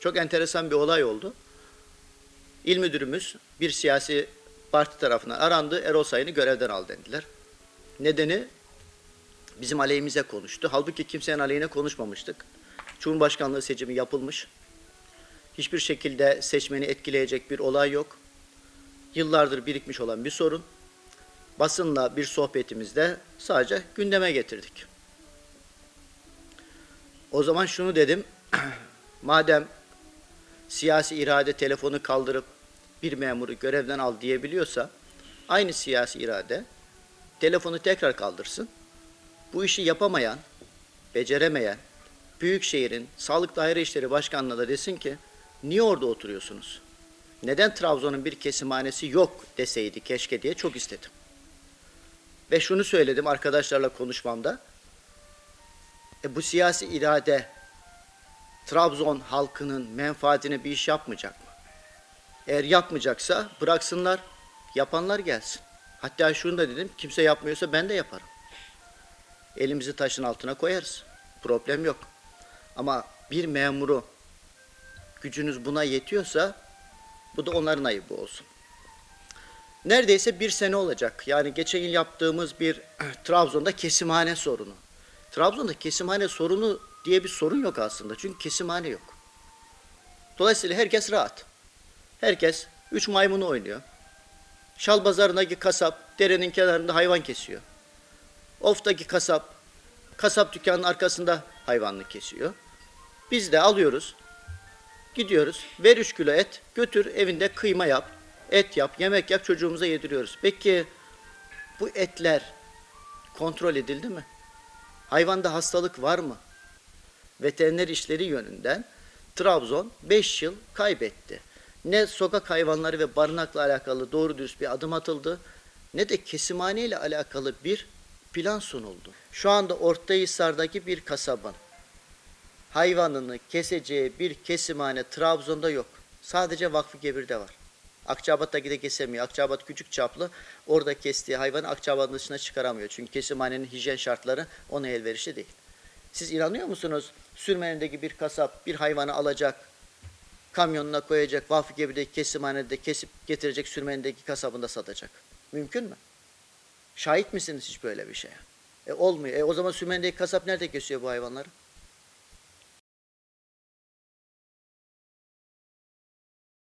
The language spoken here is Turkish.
Çok enteresan bir olay oldu. İl müdürümüz bir siyasi parti tarafından arandı. Erol Sayın'ı görevden al dediler. Nedeni bizim aleyhimize konuştu. Halbuki kimsenin aleyhine konuşmamıştık. Cumhurbaşkanlığı seçimi yapılmış. Hiçbir şekilde seçmeni etkileyecek bir olay yok. Yıllardır birikmiş olan bir sorun. Basınla bir sohbetimizde sadece gündeme getirdik. O zaman şunu dedim. Madem siyasi irade telefonu kaldırıp bir memuru görevden al diyebiliyorsa aynı siyasi irade telefonu tekrar kaldırsın. Bu işi yapamayan, beceremeyen Büyükşehir'in Sağlık Daire İşleri Başkanı'na da desin ki niye orada oturuyorsunuz? Neden Trabzon'un bir kesimhanesi yok deseydi keşke diye çok istedim. Ve şunu söyledim arkadaşlarla konuşmamda. E bu siyasi irade Trabzon halkının menfaatine bir iş yapmayacak mı? Eğer yapmayacaksa bıraksınlar, yapanlar gelsin. Hatta şunu da dedim, kimse yapmıyorsa ben de yaparım. Elimizi taşın altına koyarız. Problem yok. Ama bir memuru gücünüz buna yetiyorsa bu da onların ayıbı olsun. Neredeyse bir sene olacak. Yani geçen yıl yaptığımız bir Trabzon'da kesimhane sorunu. Trabzon'da kesimhane sorunu diye bir sorun yok aslında. Çünkü kesimhane yok. Dolayısıyla herkes rahat. Herkes üç maymunu oynuyor. Şalbazarındaki kasap derenin kenarında hayvan kesiyor. Of'taki kasap kasap dükkanının arkasında hayvanlık kesiyor. Biz de alıyoruz. Gidiyoruz. Ver 3 kilo et. Götür evinde kıyma yap. Et yap. Yemek yap. Çocuğumuza yediriyoruz. Peki bu etler kontrol edildi mi? Hayvanda hastalık var mı? Veteriner işleri yönünden Trabzon 5 yıl kaybetti. Ne sokak hayvanları ve barınakla alakalı doğru dürüst bir adım atıldı ne de kesimhane ile alakalı bir plan sunuldu. Şu anda Ortahisar'daki bir kasabın hayvanını keseceği bir kesimhane Trabzon'da yok. Sadece Vakfı Gebir'de var. Akçabat'taki de kesemiyor. Akçabat küçük çaplı. Orada kestiği hayvanı Akçabat'ın dışına çıkaramıyor. Çünkü kesimhanenin hijyen şartları ona elverişli değil. Siz inanıyor musunuz? Sürmenindeki bir kasap bir hayvanı alacak, kamyonuna koyacak, Vakfı Gebir'deki kesimhanede kesip getirecek sürmenindeki kasabında satacak. Mümkün mü? Şahit misiniz hiç böyle bir şeye? E olmuyor. E o zaman Sürmenindeki kasap nerede kesiyor bu hayvanları?